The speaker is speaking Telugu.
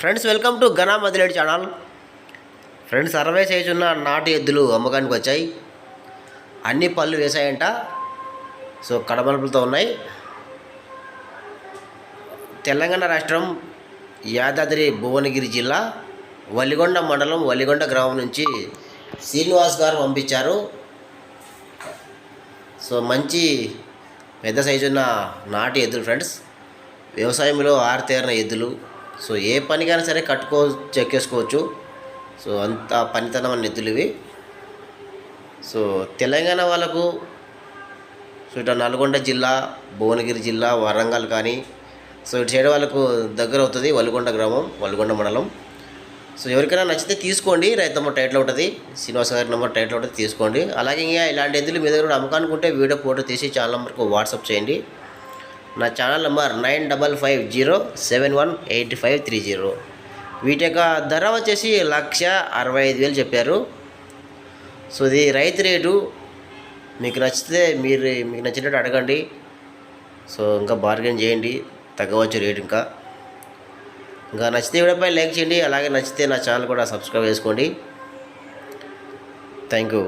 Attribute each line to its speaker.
Speaker 1: ఫ్రెండ్స్ వెల్కమ్ టు ఘనా మదిలేడు ఛానల్ ఫ్రెండ్స్ సర్వే సైజు ఉన్న నాటు ఎద్దులు అమ్మకానికి వచ్చాయి. అన్ని పళ్ళు వేసాయంట సో కడమలుపులతో ఉన్నాయి. తెలంగాణ రాష్ట్రం యాదాద్రి భువనగిరి జిల్లా వలిగొండ మండలం వలిగొండ గ్రామం నుంచి శ్రీనివాస్ గారు పంపించారు. సో మంచి పెద్ద సైజు ఉన్న నాటు ఎద్దులు ఫ్రెండ్స్ వ్యవసాయంలో ఆరితేరిన ఎద్దులు. సో ఏ పనికైనా సరే కట్టుకో చెక్కేసుకోవచ్చు సో అంత పనితనం అన్న ఇవి. సో తెలంగాణ వాళ్ళకు సో ఇటు నల్గొండ జిల్లా భువనగిరి జిల్లా వరంగల్ కానీ సో ఇటు సైడ్ వాళ్ళకు దగ్గర అవుతుంది వల్గొండ గ్రామం వల్గొండ మండలం. సో ఎవరికైనా నచ్చితే తీసుకోండి. రైతమ్మ టైట్లో ఉంటుంది శ్రీనివాస గారి నెంబర్ టైట్లో ఉంటుంది తీసుకోండి. అలాగే ఇంకా ఇలాంటి ఎద్దులు మీ దగ్గర కూడా అమ్మకానికి వీడియో ఫోటో తీసి ఛానల్ నెంబర్కి వాట్సాప్ చేయండి. నా channel number nine double five zero seven one eight five three zero. వీటి యొక్క ధర వచ్చేసి లక్ష అరవై ఐదు వేలు చెప్పారు. సో ఇది రైతు రేటు. మీకు నచ్చితే మీరు మీకు నచ్చినట్టు అడగండి. సో ఇంకా బార్గెన్ చేయండి. తగ్గవచ్చు రేటు ఇంకా. ఇంకా నచ్చితే వీడియోపై లైక్ చేయండి. అలాగే నచ్చితే నా ఛానల్ కూడా సబ్స్క్రైబ్ చేసుకోండి. Thank you